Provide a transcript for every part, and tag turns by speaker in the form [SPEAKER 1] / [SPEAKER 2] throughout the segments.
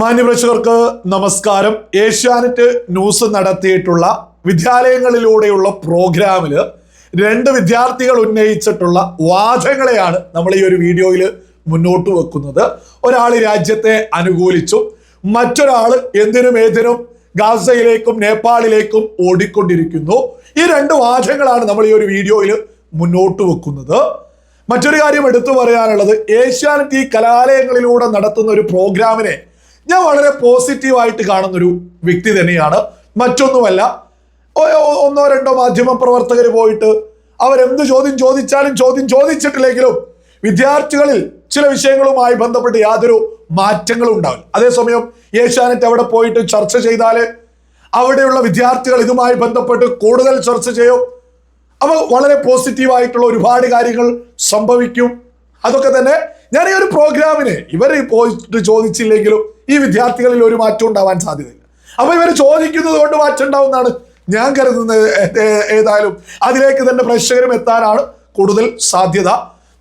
[SPEAKER 1] മാന്യപ്രേക്ഷകർക്ക് നമസ്കാരം. ഏഷ്യാനെറ്റ് ന്യൂസ് നടത്തിയിട്ടുള്ള വിദ്യാലയങ്ങളിലൂടെയുള്ള പ്രോഗ്രാമിൽ രണ്ട് വിദ്യാർത്ഥികൾ ഉന്നയിച്ചിട്ടുള്ള വാദങ്ങളെയാണ് നമ്മൾ ഈ ഒരു വീഡിയോയിൽ മുന്നോട്ട് വെക്കുന്നത്. ഒരാൾ രാജ്യത്തെ അനുകൂലിച്ചും. മറ്റൊരാൾ എന്തിനും ഏതിനും ഗാസയിലേക്കും നേപ്പാളിലേക്കും ഓടിക്കൊണ്ടിരിക്കുന്നു. ഈ രണ്ട് വാദങ്ങളാണ് നമ്മൾ ഈ ഒരു വീഡിയോയിൽ മുന്നോട്ട് വെക്കുന്നത്. മറ്റൊരു കാര്യം എടുത്തു പറയാനുള്ളത് ഏഷ്യാനെറ്റ് ഈ കലാലയങ്ങളിലൂടെ നടത്തുന്ന ഒരു പ്രോഗ്രാമിനെ ഞാൻ വളരെ പോസിറ്റീവായിട്ട് കാണുന്ന ഒരു വ്യക്തി തന്നെയാണ്. മറ്റൊന്നുമല്ല ഒന്നോ രണ്ടോ മാധ്യമ പ്രവർത്തകർ പോയിട്ട് അവരെന്ത് ചോദ്യം ചോദിച്ചാലും ചോദ്യം ചോദിച്ചിട്ടില്ലെങ്കിലും വിദ്യാർത്ഥികളിൽ ചില വിഷയങ്ങളുമായി ബന്ധപ്പെട്ട് യാതൊരു മാറ്റങ്ങളും ഉണ്ടാവില്ല. അതേസമയം ഏഷ്യാനെറ്റ് അവിടെ പോയിട്ട് ചർച്ച ചെയ്താൽ അവിടെയുള്ള വിദ്യാർത്ഥികൾ ഇതുമായി ബന്ധപ്പെട്ട് കൂടുതൽ ചർച്ച ചെയ്യും. അപ്പൊ വളരെ പോസിറ്റീവായിട്ടുള്ള ഒരുപാട് കാര്യങ്ങൾ സംഭവിക്കും. അതൊക്കെ തന്നെ ഞാൻ ഈ ഒരു പ്രോഗ്രാമിന് ഇവർ പോയിട്ട് ചോദിച്ചില്ലെങ്കിലും ഈ വിദ്യാർത്ഥികളിൽ ഒരു മാറ്റം ഉണ്ടാവാൻ സാധ്യതയില്ല. അപ്പൊ ഇവർ ചോദിക്കുന്നത് കൊണ്ട് മാറ്റം ഉണ്ടാവുന്നതാണ്. ഞാൻ കരുതുന്നത് ഏതായാലും അതിലേക്ക് തന്നെ പ്രേക്ഷകരും എത്താനാണ് കൂടുതൽ സാധ്യത.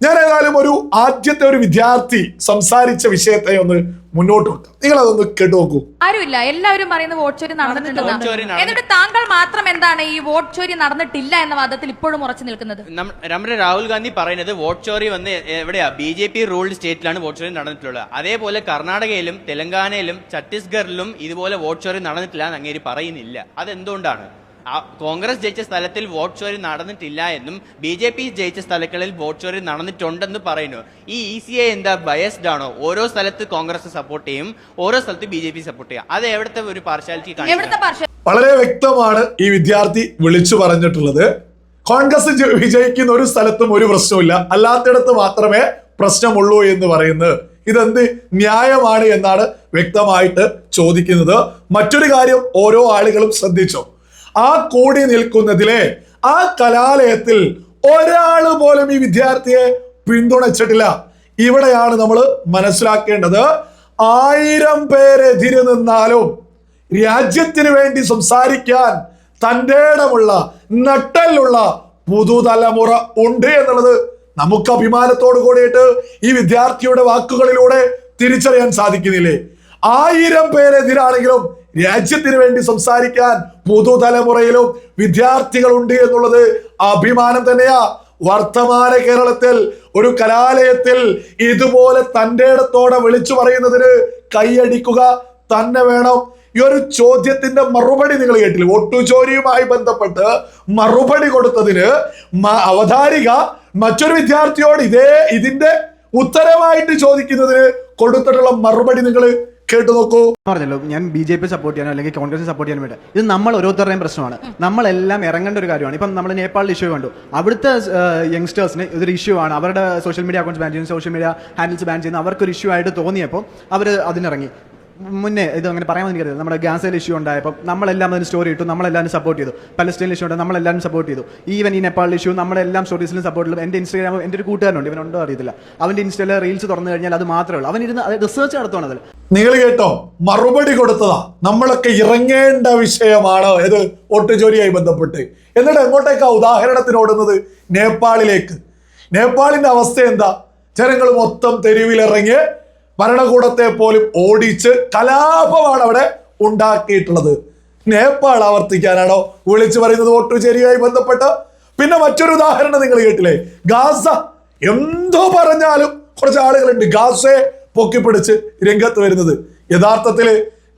[SPEAKER 1] ഞാൻ ഏതായാലും ഒരു ആദ്യത്തെ ഒരു വിദ്യാർത്ഥി സംസാരിച്ച വിഷയത്തെ ഒന്ന് മുന്നോട്ട് വെക്കാം നിങ്ങൾ അതൊന്ന് കേട്ടു നോക്കൂ
[SPEAKER 2] ആരുമില്ല. എല്ലാവരും പറയുന്ന വോട്ട് ചോരി
[SPEAKER 3] നടന്നിട്ടുണ്ട്? ചോരി
[SPEAKER 2] നടന്നിട്ടുണ്ടെന്നാണ് എന്നിട്ട് താങ്കൾ മാത്രം എന്താണ് ഈ വോട്ട് ചോരി നടന്നിട്ടില്ല എന്ന വാദത്തിൽ ഇപ്പോഴും ഉറച്ചു നിൽക്കുന്നത്?
[SPEAKER 3] നമ്മുടെ രാഹുൽ ഗാന്ധി പറയുന്നത് വോട്ട് ചോരി വന്ന് എവിടെയാ? ബി ജെ പി റൂൾഡ് സ്റ്റേറ്റിലാണ് വോട്ട് ചോരി നടന്നിട്ടുള്ളത്. അതേപോലെ കർണാടകയിലും തെലങ്കാനയിലും ഛത്തീസ്ഗഡിലും ഇതുപോലെ വോട്ട് ചോരി നടന്നിട്ടില്ല എന്ന് അങ്ങേര് പറയുന്നില്ല. അതെന്തുകൊണ്ടാണ്? കോൺഗ്രസ് ജയിച്ച സ്ഥലത്തിൽ വോട്ട് ചോരി നടന്നിട്ടില്ല എന്നും ബി ജെ പി ജയിച്ച സ്ഥലങ്ങളിൽ വോട്ട് ചോരി നടന്നിട്ടുണ്ടെന്ന് പറയുന്നു. ഈ ഇ സി ഐ എന്താ ബയസ്ഡ് ആണോ? ഓരോ സ്ഥലത്ത് കോൺഗ്രസ് സപ്പോർട്ട് ചെയ്യും ഓരോ സ്ഥലത്ത് ബി ജെ പി സപ്പോർട്ട് ചെയ്യും. അത് എവിടുത്തെ ഒരു പാർഷ്യാലിറ്റി
[SPEAKER 2] എവിടുത്തെ
[SPEAKER 1] വളരെ വ്യക്തമാണ് ഈ വിദ്യാർത്ഥി വിളിച്ചു പറഞ്ഞിട്ടുള്ളത്. കോൺഗ്രസ് വിജയിക്കുന്ന ഒരു സ്ഥലത്തും ഒരു പ്രശ്നമില്ല അല്ലാത്തിടത്ത് മാത്രമേ പ്രശ്നമുള്ളൂ എന്ന് പറയുന്നത്. ഇതെന്ത് ന്യായമാണ് എന്നാണ് വ്യക്തമായിട്ട് ചോദിക്കുന്നത്. മറ്റൊരു കാര്യം ഓരോ ആളുകളും ശ്രദ്ധിച്ചോ? ആ കൂടി നിൽക്കുന്നതിലെ ആ കലാലയത്തിൽ ഒരാൾ പോലും ഈ വിദ്യാർത്ഥിയെ പിന്തുണച്ചിട്ടില്ല. ഇവിടെയാണ് നമ്മൾ മനസ്സിലാക്കേണ്ടത്. ആയിരം പേരെതിരെ നിന്നാലും രാജ്യത്തിന് വേണ്ടി സംസാരിക്കാൻ തന്റെ ഇടമുള്ള നട്ടലുള്ള പുതുതലമുറ ഉണ്ട് എന്നുള്ളത് നമുക്ക് അഭിമാനത്തോടു കൂടിയിട്ട് ഈ വിദ്യാർത്ഥിയുടെ വാക്കുകളിലൂടെ തിരിച്ചറിയാൻ സാധിക്കുന്നില്ലേ? ആയിരം പേരെതിരാണെങ്കിലും രാജ്യത്തിന് വേണ്ടി സംസാരിക്കാൻ പുതുതലമുറയിലും വിദ്യാർത്ഥികളുണ്ട് എന്നുള്ളത് അഭിമാനം തന്നെയാ. വർത്തമാന കേരളത്തിൽ ഒരു കലാലയത്തിൽ ഇതുപോലെ തന്റെ ഇടത്തോടെ വിളിച്ചു പറയുന്നതിന് കൈയടിക്കുക തന്നെ വേണം. ഈ ഒരു ചോദ്യത്തിന്റെ മറുപടി നിങ്ങൾ കേട്ടില്ല? ഒട്ടുചോരിയുമായി ബന്ധപ്പെട്ട് മറുപടി കൊടുത്തതിന് അവതാരിക മറ്റൊരു വിദ്യാർത്ഥിയോട് ഇതേ ഇതിന്റെ ഉത്തരമായിട്ട് ചോദിക്കുന്നതിന് കൊടുത്തിട്ടുള്ള മറുപടി നിങ്ങൾ കേട്ടു നോക്കൂ.
[SPEAKER 4] പറഞ്ഞല്ലോ ഞാൻ ബി ജെ പി സപ്പോർട്ട് ചെയ്യാനോ അല്ലെങ്കിൽ കോൺഗ്രസ് സപ്പോർട്ട് ചെയ്യാൻ വേണ്ടി. ഇത് നമ്മൾ ഓരോരുത്തരുടെയും പ്രശ്നമാണ്. നമ്മളെല്ലാം ഇറങ്ങേണ്ട ഒരു കാര്യമാണ്. ഇപ്പം നമ്മൾ നേപ്പാളിൽ ഇഷ്യൂ കണ്ടു. അവിടുത്തെ യങ്സ്റ്റേഴ്സിന് ഇതൊരു ഇഷ്യൂ ആണ്. അവരുടെ സോഷ്യൽ മീഡിയ അക്കൗണ്ട്സ് ബാൻ ചെയ്യുന്നു സോഷ്യൽ മീഡിയ ഹാൻഡിൽസ് ബാൻ ചെയ്യുന്നു. അവർക്കൊരു ഇഷ്യൂ ആയിട്ട് തോന്നിയപ്പോൾ അവർ അതിനിറങ്ങി. മുന്നേ ഇത് അങ്ങനെ പറയാൻ എനിക്കറിയില്ല നമ്മുടെ ഗ്യാസയിൽ ഇഷ്യൂ ഉണ്ടായപ്പോൾ നമ്മളെല്ലാം അതിന് സ്റ്റോറി ഇട്ടു നമ്മളെല്ലാവരും സപ്പോർട്ട് ചെയ്തു. പലസ്തീനിൽ ഇഷ്യൂ ഉണ്ട് നമ്മളെല്ലാവരും സപ്പോർട്ട് ചെയ്തു. ഈവൻ ഈ നേപ്പാളിൽ ഇഷ്യൂ നമ്മളെല്ലാം സ്റ്റോറീസിലും സപ്പോർട്ട് ചെയ്തു. എന്റെ ഇൻസ്റ്റാഗ്രാം എന്റെ ഒരു കൂട്ടുകാരനുണ്ട് ഇവനുണ്ടോ അറിയത്തില്ല. അവന്റെ ഇൻസ്റ്റയിലെ റീൽസ് തുറന്നു കഴിഞ്ഞാൽ അത് മാത്രമേ ഉള്ളൂ. അവൻ ഇരുന്ന് റിസർച്ച് നടത്തുവാണ് അതിൽ.
[SPEAKER 1] നിങ്ങൾ കേട്ടോ മറുപടി കൊടുത്തതാ. നമ്മളൊക്കെ ഇറങ്ങേണ്ട വിഷയമാണ് ഇത് ഒട്ടുചോരിയായി ബന്ധപ്പെട്ട്. എന്നിട്ട് എങ്ങോട്ടേക്കാ ഉദാഹരണത്തിന് ഓടുന്നത്? നേപ്പാളിലേക്ക്. നേപ്പാളിന്റെ അവസ്ഥ എന്താ? ജനങ്ങൾ മൊത്തം തെരുവിലിറങ്ങി ഭരണകൂടത്തെ പോലും ഓടിച്ച് കലാപമാണ് അവിടെ ഉണ്ടാക്കിയിട്ടുള്ളത്. നേപ്പാൾ ആവർത്തിക്കാനാണോ? വിളിച്ചു പറയുന്നത് ഒട്ടുചേരിയുമായി ബന്ധപ്പെട്ട്. പിന്നെ മറ്റൊരു ഉദാഹരണം നിങ്ങൾ കേട്ടില്ലേ? ഗാസ. എന്തോ പറഞ്ഞാലും കുറച്ച് ആളുകളുണ്ട് ഗാസയെ പൊക്കിപ്പിടിച്ച് രംഗത്ത് വരുന്നത്. യഥാർത്ഥത്തിൽ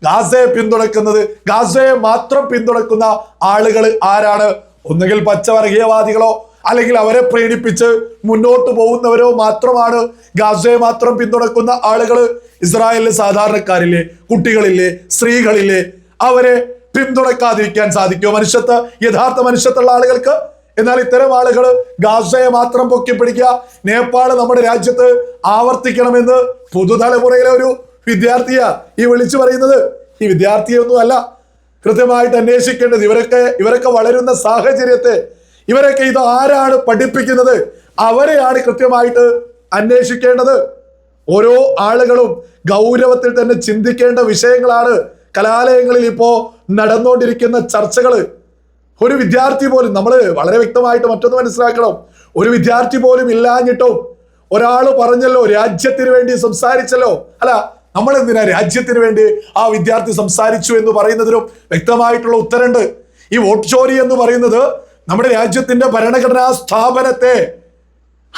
[SPEAKER 1] ഗാസയെ പിന്തുണക്കുന്നത് ഗാസയെ മാത്രം പിന്തുണക്കുന്ന ആളുകൾ ആരാണ്? ഒന്നുകിൽ പച്ചവർഗീയവാദികളോ അല്ലെങ്കിൽ അവരെ പ്രേരിപ്പിച്ച് മുന്നോട്ട് പോകുന്നവരോ മാത്രമാണ് ഗാസയെ മാത്രം പിന്തുണക്കുന്ന ആളുകൾ ഇസ്രായേലിലെ സാധാരണക്കാരില്ലേ കുട്ടികളില്ലേ സ്ത്രീകളില്ലേ? അവരെ പിന്തുണക്കാതിരിക്കാൻ സാധിക്കുമോ? മനുഷ്യത്ത് യഥാർത്ഥ മനുഷ്യത്തുള്ള ആളുകൾക്ക്? എന്നാൽ ഇത്തരം ആളുകൾ ഗാസയെ മാത്രം പൊക്കിപ്പിടിക്കുക നേപ്പാൾ നമ്മുടെ രാജ്യത്ത് ആവർത്തിക്കണമെന്ന് പുതുതലമുറയിലെ ഒരു വിദ്യാർത്ഥിയാ ഈ വിളിച്ചു പറയുന്നത്. ഈ വിദ്യാർത്ഥിയൊന്നും അല്ല കൃത്യമായിട്ട് അന്വേഷിക്കേണ്ടത് ഇവരൊക്കെ ഇവരൊക്കെ വളരുന്ന സാഹചര്യത്തെ ഇവരൊക്കെ ഇത് ആരാണ് പഠിപ്പിക്കുന്നത്? അവരെയാണ് കൃത്യമായിട്ട് അന്വേഷിക്കേണ്ടത്. ഓരോ ആളുകളും ഗൗരവത്തിൽ തന്നെ ചിന്തിക്കേണ്ട വിഷയങ്ങളാണ് കലാലയങ്ങളിൽ ഇപ്പോ നടന്നുകൊണ്ടിരിക്കുന്ന ചർച്ചകൾ ഒരു വിദ്യാർത്ഥി പോലും നമ്മൾ വളരെ വ്യക്തമായിട്ട് മറ്റൊന്ന് മനസ്സിലാക്കണം. ഒരു വിദ്യാർത്ഥി പോലും ഇല്ലാഞ്ഞിട്ടും ഒരാൾ പറഞ്ഞല്ലോ രാജ്യത്തിന് വേണ്ടി സംസാരിച്ചല്ലോ. അല്ല നമ്മൾ എന്തിനാ രാജ്യത്തിന് വേണ്ടി ആ വിദ്യാർത്ഥി സംസാരിച്ചു എന്ന് പറയുന്നതിനും വ്യക്തമായിട്ടുള്ള ഉത്തരണ്ട്. ഈ വോട്ട് ചോരി എന്ന് പറയുന്നത് നമ്മുടെ രാജ്യത്തിന്റെ ഭരണഘടനാ സ്ഥാപനത്തെ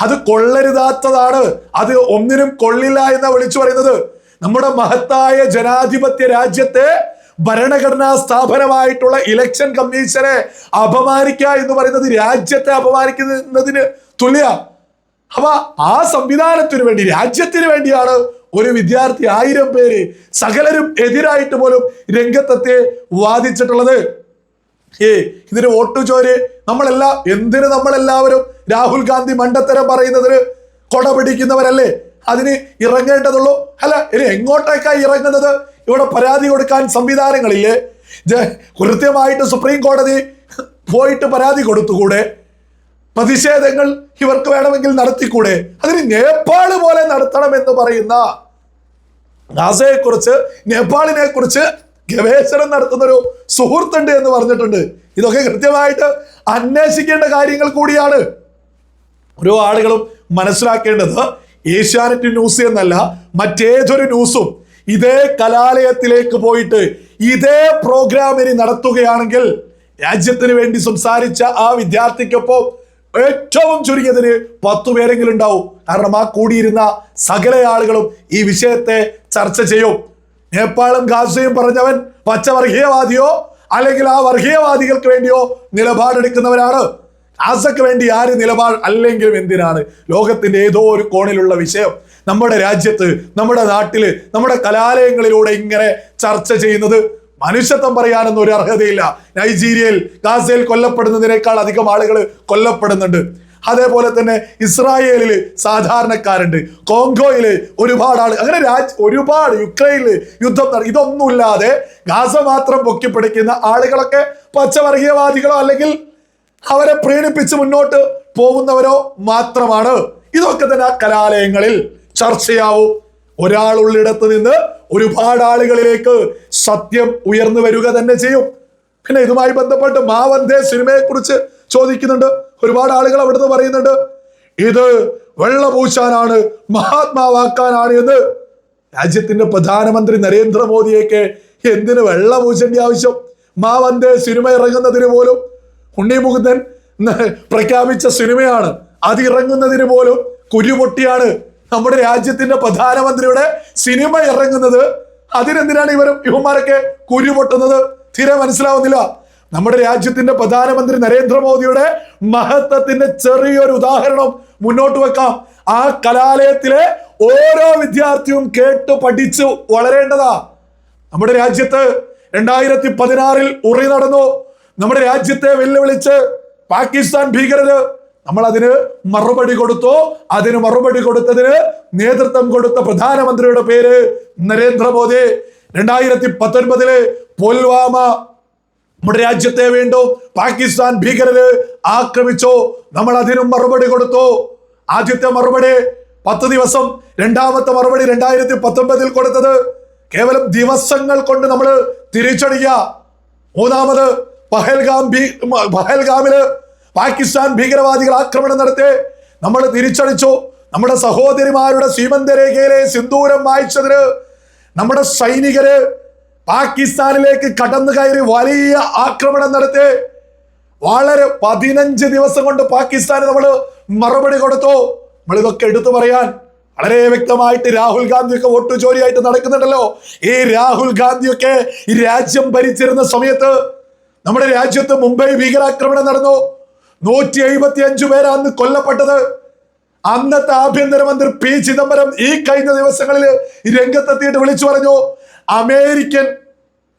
[SPEAKER 1] അത് കൊള്ളരുതാത്തതാണ്. അത് ഒന്നിനും കൊള്ളില്ല എന്ന് വിളിച്ചു പറയുന്നത്. നമ്മുടെ മഹത്തായ ജനാധിപത്യ രാജ്യത്തെ ഭരണഘടനാ സ്ഥാപനമായിട്ടുള്ള ഇലക്ഷൻ കമ്മീഷനെ അപമാനിക്കുക എന്ന് പറയുന്നത് രാജ്യത്തെ അപമാനിക്കുന്നതിന് തുല്യ. അപ്പൊ ആ സംവിധാനത്തിനു വേണ്ടി രാജ്യത്തിന് വേണ്ടിയാണ് ഒരു വിദ്യാർത്ഥി ആയിരം പേര് സകലരും എതിരായിട്ട് പോലും രംഗത്തെത്തി വാദിച്ചിട്ടുള്ളത്. ഏ ഇതിന് വോട്ട് ചോര്. നമ്മളെല്ലാ എന്തിന് നമ്മളെല്ലാവരും രാഹുൽ ഗാന്ധി മണ്ടത്തരം പറയുന്നതിന് കൊട പിടിക്കുന്നവരല്ലേ? അതിന് ഇറങ്ങേണ്ടതുള്ളൂ. അല്ല ഇനി എങ്ങോട്ടേക്കായി ഇറങ്ങുന്നത്? ഇവിടെ പരാതി കൊടുക്കാൻ സംവിധാനങ്ങളില്ലേ? കൃത്യമായിട്ട് സുപ്രീം കോടതി പോയിട്ട് പരാതി കൊടുത്തുകൂടെ? പ്രതിഷേധങ്ങൾ ഇവർക്ക് വേണമെങ്കിൽ നടത്തിക്കൂടെ? അതിന് നേപ്പാൾ പോലെ നടത്തണം എന്ന് പറയുന്ന നാസയെ കുറിച്ച് നേപ്പാളിനെ കുറിച്ച് ഗവേഷണം നടത്തുന്ന ഒരു സുഹൃത്തുണ്ട് എന്ന് പറഞ്ഞിട്ടുണ്ട്. ഇതൊക്കെ കൃത്യമായിട്ട് അന്വേഷിക്കേണ്ട കാര്യങ്ങൾ കൂടിയാണ്. ഓരോ ആളുകളും മനസ്സിലാക്കേണ്ടത് ഏഷ്യാനെറ്റ് ന്യൂസ് എന്നല്ല മറ്റേതൊരു ന്യൂസും ഇതേ കലാലയത്തിലേക്ക് പോയിട്ട് ഇതേ പ്രോഗ്രാം നടത്തുകയാണെങ്കിൽ രാജ്യത്തിന് വേണ്ടി സംസാരിച്ച ആ വിദ്യാർത്ഥിക്കൊപ്പം ഏറ്റവും ചുരുങ്ങിയതിന് പത്തു പേരെങ്കിലും ഉണ്ടാവും. കാരണം ആ കൂടിയിരുന്ന സകല ആളുകളും ഈ വിഷയത്തെ ചർച്ച ചെയ്യും. നേപ്പാളും ഗാസയും പറഞ്ഞവൻ പച്ചവർഗീയവാദിയോ അല്ലെങ്കിൽ ആ വർഗീയവാദികൾക്ക് വേണ്ടിയോ നിലപാടെടുക്കുന്നവരാണ്. ഗാസക്ക് വേണ്ടി ആര് നിലപാട് അല്ലെങ്കിലും എന്തിനാണ്? ലോകത്തിന്റെ ഏതോ ഒരു കോണിലുള്ള വിഷയം നമ്മുടെ രാജ്യത്ത് നമ്മുടെ നാട്ടിൽ നമ്മുടെ കലാലയങ്ങളിലൂടെ ഇങ്ങനെ ചർച്ച ചെയ്യുന്നത് മനുഷ്യത്വം പറയാനൊന്നും ഒരു അർഹതയില്ല. നൈജീരിയയിൽ ഗാസയിൽ കൊല്ലപ്പെടുന്നതിനേക്കാൾ അധികം ആളുകൾ കൊല്ലപ്പെടുന്നുണ്ട്. അതേപോലെ തന്നെ ഇസ്രായേലിൽ സാധാരണക്കാരുണ്ട്. കോങ്കോയിൽ ഒരുപാട് ആൾ അങ്ങനെ രാജ് ഒരുപാട് യുക്രൈനിൽ യുദ്ധം ഇതൊന്നുമില്ലാതെ ഗാസ മാത്രം പൊക്കിപ്പിടിക്കുന്ന ആളുകളൊക്കെ പച്ചവർഗീയവാദികളോ അല്ലെങ്കിൽ അവരെ പ്രീണിപ്പിച്ച് മുന്നോട്ട് പോകുന്നവരോ മാത്രമാണ്. ഇതൊക്കെ തന്നെ ആ കലാലയങ്ങളിൽ ചർച്ചയാവും ഒരാളുള്ളിടത്ത് നിന്ന് ഒരുപാട് ആളുകളിലേക്ക് സത്യം ഉയർന്നു വരിക തന്നെ ചെയ്യും. പിന്നെ ഇതുമായി ബന്ധപ്പെട്ട് മാവന്തേ സിനിമയെ കുറിച്ച് ചോദിക്കുന്നുണ്ട്. ഒരുപാട് ആളുകൾ അവിടുന്ന് പറയുന്നുണ്ട് ഇത് വെള്ളപൂശാനാണ് മഹാത്മാവാക്കാനാണ് എന്ന്. രാജ്യത്തിന്റെ പ്രധാനമന്ത്രി നരേന്ദ്രമോദിയൊക്കെ എന്തിന് വെള്ളപൂശേണ്ട ആവശ്യം? മാവന്തേ സിനിമ ഇറങ്ങുന്നതിന് പോലും ഉണ്ണിമുകുന്ദൻ മുകുന്ദൻ പ്രഖ്യാപിച്ച സിനിമയാണ് അത് ഇറങ്ങുന്നതിന് പോലും കുരുപൊട്ടിയാണ് നമ്മുടെ രാജ്യത്തിന്റെ പ്രധാനമന്ത്രിയുടെ സിനിമ ഇറങ്ങുന്നത്. അതിനെന്തിനാണ് ഇവർ ഇവന്മാരൊക്കെ കുരുപൊട്ടുന്നത്? തീരെ മനസ്സിലാവുന്നില്ല. നമ്മുടെ രാജ്യത്തിന്റെ പ്രധാനമന്ത്രി നരേന്ദ്രമോദിയുടെ മഹത്വത്തിന്റെ ചെറിയൊരു ഉദാഹരണം മുന്നോട്ട് വെക്കാം. ആ കലാലയത്തിലെ ഓരോ വിദ്യാർത്ഥിയും കേട്ടു പഠിച്ചു വളരേണ്ടതാ. നമ്മുടെ രാജ്യത്ത് രണ്ടായിരത്തി പതിനാറിൽ ഉറി നടന്നു. നമ്മുടെ രാജ്യത്തെ വെല്ലുവിളിച്ച് പാകിസ്ഥാൻ ഭീകരര് നമ്മൾ അതിന് മറുപടി കൊടുത്തു. അതിന് മറുപടി കൊടുത്തതിന് നേതൃത്വം കൊടുത്ത പ്രധാനമന്ത്രിയുടെ പേര് നരേന്ദ്രമോദി. രണ്ടായിരത്തി പത്തൊൻപതിൽ പുൽവാമ നമ്മുടെ രാജ്യത്തെ വേണ്ടോ പാകിസ്ഥാൻ ഭീകരര് ആക്രമിച്ചോ? നമ്മൾ അതിനും മറുപടി കൊടുത്തു? ആദ്യത്തെ മറുപടി പത്ത് ദിവസം രണ്ടാമത്തെ മറുപടി രണ്ടായിരത്തി പത്തൊമ്പതിൽ കൊടുത്തത് കേവലം ദിവസങ്ങൾ കൊണ്ട് നമ്മൾ തിരിച്ചടിക്കുക മൂന്നാമത് പഹൽഗാം ഭീ പഹൽഗാമിൽ പാകിസ്ഥാൻ ഭീകരവാദികൾ ആക്രമണം നടത്തി. നമ്മൾ തിരിച്ചടിച്ചു. നമ്മുടെ സഹോദരിമാരുടെ സീമന്തരേഖയിലെ സിന്ദൂരം വായിച്ചതിന് നമ്മുടെ സൈനികര് പാകിസ്ഥാനിലേക്ക് കടന്നു കയറി വലിയ ആക്രമണം നടത്തി. വളരെ പതിനഞ്ച് ദിവസം കൊണ്ട് പാകിസ്ഥാന് നമ്മൾ മറുപടി കൊടുത്തു. നമ്മൾ ഇതൊക്കെ എടുത്തു പറയാൻ വളരെ വ്യക്തമായിട്ട് രാഹുൽ ഗാന്ധിയൊക്കെ വോട്ട് ചോരിയായിട്ട് നടക്കുന്നുണ്ടല്ലോ. ഈ രാഹുൽ ഗാന്ധിയൊക്കെ ഈ രാജ്യം ഭരിച്ചിരുന്ന സമയത്ത് നമ്മുടെ രാജ്യത്ത് മുംബൈ ഭീകരാക്രമണം നടന്നു. നൂറ്റി എഴുപത്തി അഞ്ചു പേരാണ് അന്ന് കൊല്ലപ്പെട്ടത്. അന്നത്തെ ആഭ്യന്തരമന്ത്രി പി ചിദംബരം ഈ കഴിഞ്ഞ ദിവസങ്ങളിൽ രംഗത്തെത്തിയിട്ട് വിളിച്ചു പറഞ്ഞു. American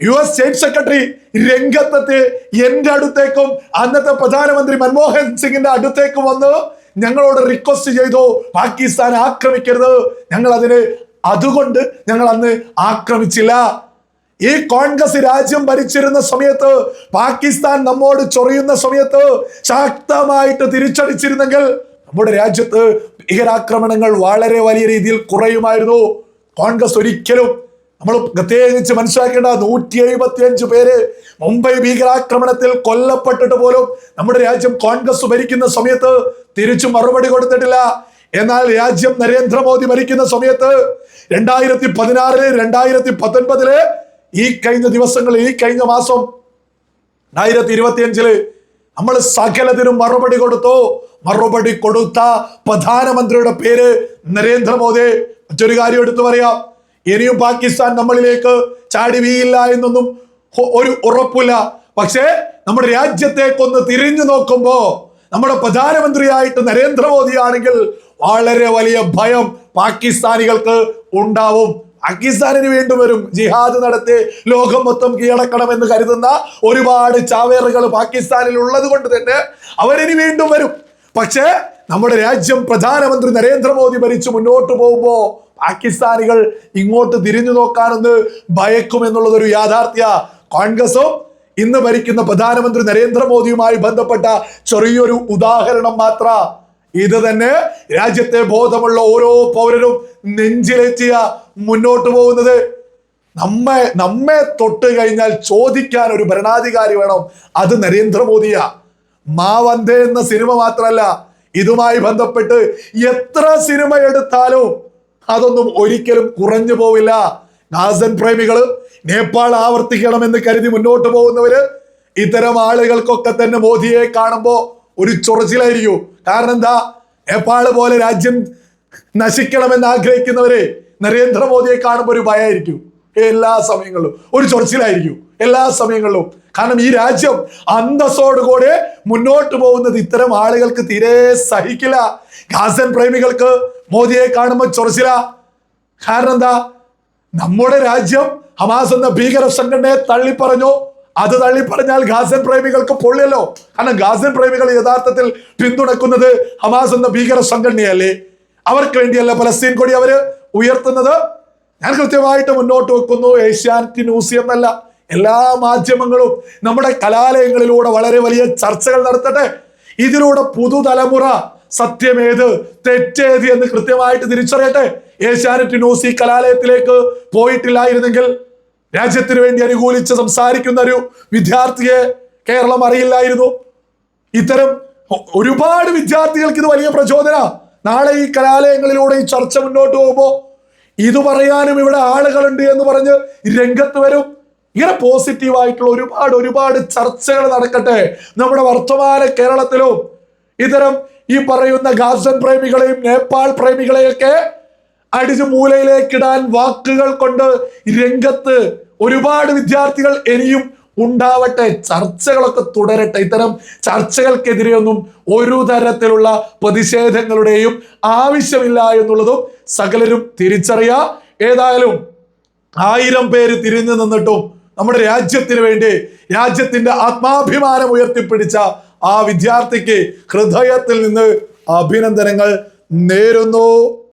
[SPEAKER 1] U S state secretary രംഗത്തെത്തി. എന്റെ അടുത്തേക്കും അന്നത്തെ പ്രധാനമന്ത്രി മൻമോഹൻ സിംഗിന്റെ അടുത്തേക്കും വന്ന് ഞങ്ങളോട് റിക്വസ്റ്റ് ചെയ്തു പാകിസ്ഥാൻ ആക്രമിക്കരുത്. ഞങ്ങൾ അതിന് അതുകൊണ്ട് ഞങ്ങൾ അന്ന് ആക്രമിച്ചില്ല. ഈ കോൺഗ്രസ് രാജ്യം ഭരിച്ചിരുന്ന സമയത്ത് പാകിസ്ഥാൻ നമ്മോട് ചൊറിയുന്ന സമയത്ത് ശക്തമായിട്ട് തിരിച്ചടിച്ചിരുന്നെങ്കിൽ നമ്മുടെ രാജ്യത്ത് ഭീകരാക്രമണങ്ങൾ വളരെ വലിയ രീതിയിൽ കുറയുമായിരുന്നു. കോൺഗ്രസ് ഒരിക്കലും നമ്മൾ പ്രത്യേകിച്ച് മനസ്സിലാക്കേണ്ട നൂറ്റി എഴുപത്തി അഞ്ച് പേര് മുംബൈ ഭീകരാക്രമണത്തിൽ കൊല്ലപ്പെട്ടിട്ട് പോലും നമ്മുടെ രാജ്യം കോൺഗ്രസ് ഭരിക്കുന്ന സമയത്ത് തിരിച്ചു മറുപടി കൊടുത്തിട്ടില്ല. എന്നാൽ രാജ്യം നരേന്ദ്രമോദി ഭരിക്കുന്ന സമയത്ത് രണ്ടായിരത്തി പതിനാറിൽ രണ്ടായിരത്തി പത്തൊൻപതിൽ ഈ കഴിഞ്ഞ ദിവസങ്ങളിൽ ഈ കഴിഞ്ഞ മാസം രണ്ടായിരത്തി ഇരുപത്തിയഞ്ചിൽ നമ്മൾ സകലത്തിനും മറുപടി കൊടുത്തു. മറുപടി കൊടുത്ത പ്രധാനമന്ത്രിയുടെ പേര് നരേന്ദ്രമോദി. മറ്റൊരു കാര്യം എടുത്തു പറയാം. ഇനിയും പാകിസ്ഥാൻ നമ്മളിലേക്ക് ചാടി വീയില്ല എന്നൊന്നും ഒരു ഉറപ്പില്ല. പക്ഷേ നമ്മുടെ രാജ്യത്തേക്കൊന്ന് തിരിഞ്ഞു നോക്കുമ്പോ നമ്മുടെ പ്രധാനമന്ത്രിയായിട്ട് നരേന്ദ്രമോദി ആണെങ്കിൽ വളരെ വലിയ ഭയം പാകിസ്ഥാനികൾക്ക് ഉണ്ടാവും. പാകിസ്ഥാനിന് വേണ്ടി വരും. ജിഹാദ് നടത്തി ലോകം മൊത്തം കീഴടക്കണമെന്ന് കരുതുന്ന ഒരുപാട് ചാവേറുകൾ പാകിസ്ഥാനിൽ ഉള്ളത് കൊണ്ട് തന്നെ അവരിനി വീണ്ടും വരും. പക്ഷേ നമ്മുടെ രാജ്യം പ്രധാനമന്ത്രി നരേന്ദ്രമോദി ഭരിച്ചു മുന്നോട്ട് പോകുമ്പോ പാകിസ്ഥാനികൾ ഇങ്ങോട്ട് തിരിഞ്ഞു നോക്കാനെന്ന് ഭയക്കും എന്നുള്ളതൊരു യാഥാർത്ഥ്യ. കോൺഗ്രസും ഇന്ന് ഭരിക്കുന്ന പ്രധാനമന്ത്രി നരേന്ദ്രമോദിയുമായി ബന്ധപ്പെട്ട ചെറിയൊരു ഉദാഹരണം മാത്ര. ഇത് തന്നെ രാജ്യത്തെ ബോധമുള്ള ഓരോ പൗരനും നെഞ്ചിലേറ്റിയ മുന്നോട്ട് പോകുന്നത്. നമ്മെ നമ്മെ തൊട്ട് കഴിഞ്ഞാൽ ചോദിക്കാൻ ഒരു ഭരണാധികാരി വേണം. അത് നരേന്ദ്രമോദിയാ. മാവന്തേ എന്ന സിനിമ മാത്രമല്ല ഇതുമായി ബന്ധപ്പെട്ട് എത്ര സിനിമ എടുത്താലും അതൊന്നും ഒരിക്കലും കുറഞ്ഞു പോവില്ല. ഗാസൻ പ്രേമികൾ നേപ്പാൾ ആവർത്തിക്കണമെന്ന് കരുതി മുന്നോട്ട് പോകുന്നവര് ഇത്തരം ആളുകൾക്കൊക്കെ തന്നെ മോദിയെ കാണുമ്പോൾ ഒരു ചൊറച്ചിലായിരിക്കും. കാരണം എന്താ? നേപ്പാൾ പോലെ രാജ്യം നശിക്കണമെന്ന് ആഗ്രഹിക്കുന്നവരെ നരേന്ദ്രമോദിയെ കാണുമ്പോൾ ഒരു ഭയമായിരിക്കും എല്ലാ സമയങ്ങളിലും ഒരു ചൊറച്ചിലായിരിക്കും. എല്ലാ സമയങ്ങളിലും. കാരണം ഈ രാജ്യം അന്തസ്സോടുകൂടെ മുന്നോട്ട് പോകുന്നത് ഇത്തരം ആളുകൾക്ക് തീരെ സഹിക്കില്ല. ഗാസൻ പ്രേമികൾക്ക് മോദിയെ കാണുമ്പോൾ ചൊറച്ചില. കാരണം എന്താ? നമ്മുടെ രാജ്യം ഹമാസ് എന്ന ഭീകര സംഘടനയെ തള്ളിപ്പറഞ്ഞു. അത് തള്ളിപ്പറഞ്ഞാൽ ഗാസൻ പ്രേമികൾക്ക് പൊള്ളിയല്ലോ. കാരണം ഗാസൻ പ്രേമികൾ യഥാർത്ഥത്തിൽ പിന്തുണക്കുന്നത് ഹമാസ് എന്ന ഭീകര സംഘടനയല്ലേ അവർക്ക് വേണ്ടിയല്ല പലസ്തീൻ കൊടി അവർ ഉയർത്തുന്നത്. ഞാൻ കൃത്യമായിട്ട് മുന്നോട്ട് വെക്കുന്നു. ഏഷ്യാനെറ്റ് ന്യൂസ് എന്നല്ല. എല്ലാ മാധ്യമങ്ങളും നമ്മുടെ കലാലയങ്ങളിലൂടെ വളരെ വലിയ ചർച്ചകൾ നടത്തട്ടെ. ഇതിലൂടെ പുതുതലമുറ സത്യമേത്? തെറ്റേത് എന്ന് കൃത്യമായിട്ട് തിരിച്ചറിയട്ടെ. ഏഷ്യാനെറ്റ് ന്യൂസ് ഈ കലാലയത്തിലേക്ക് പോയിട്ടില്ലായിരുന്നെങ്കിൽ രാജ്യത്തിന് വേണ്ടി അനുകൂലിച്ച് സംസാരിക്കുന്ന ഒരു വിദ്യാർത്ഥിയെ കേരളം അറിയില്ലായിരുന്നു. ഇത്തരം ഒരുപാട് വിദ്യാർത്ഥികൾക്ക് ഇത് വലിയ പ്രചോദന. നാളെ ഈ കലാലയങ്ങളിലൂടെ ഈ ചർച്ച മുന്നോട്ട് പോകുമ്പോൾ ഇത് പറയാനും ഇവിടെ ആളുകളുണ്ട് എന്ന് പറഞ്ഞ് രംഗത്ത് വരും. ഇങ്ങനെ പോസിറ്റീവായിട്ടുള്ള ഒരുപാട് ഒരുപാട് ചർച്ചകൾ നടക്കട്ടെ. നമ്മുടെ വർത്തമാന കേരളത്തിലും ഇത്തരം ഈ പറയുന്ന ഗാസൻ പ്രേമികളെയും നേപ്പാൾ പ്രേമികളെയൊക്കെ അടിച്ചു മൂലയിലേക്കിടാൻ വാക്കുകൾ കൊണ്ട് രംഗത്ത് ഒരുപാട് വിദ്യാർത്ഥികൾ ഇനിയും ഉണ്ടാവട്ടെ. ചർച്ചകളൊക്കെ തുടരട്ടെ. ഇത്തരം ചർച്ചകൾക്കെതിരെയൊന്നും ഒരു തരത്തിലുള്ള പ്രതിഷേധങ്ങളുടെയും ആവശ്യമില്ല എന്നുള്ളതും സകലരും തിരിച്ചറിയാ. ഏതായാലും ആയിരം പേര് തിരിഞ്ഞു നിന്നിട്ടും നമ്മുടെ രാജ്യത്തിന് വേണ്ടി രാജ്യത്തിന്റെ ആത്മാഭിമാനം ഉയർത്തിപ്പിടിച്ച ആ വിദ്യാർത്ഥിക്ക് ഹൃദയത്തിൽ നിന്ന് അഭിനന്ദനങ്ങൾ നേരുന്നു.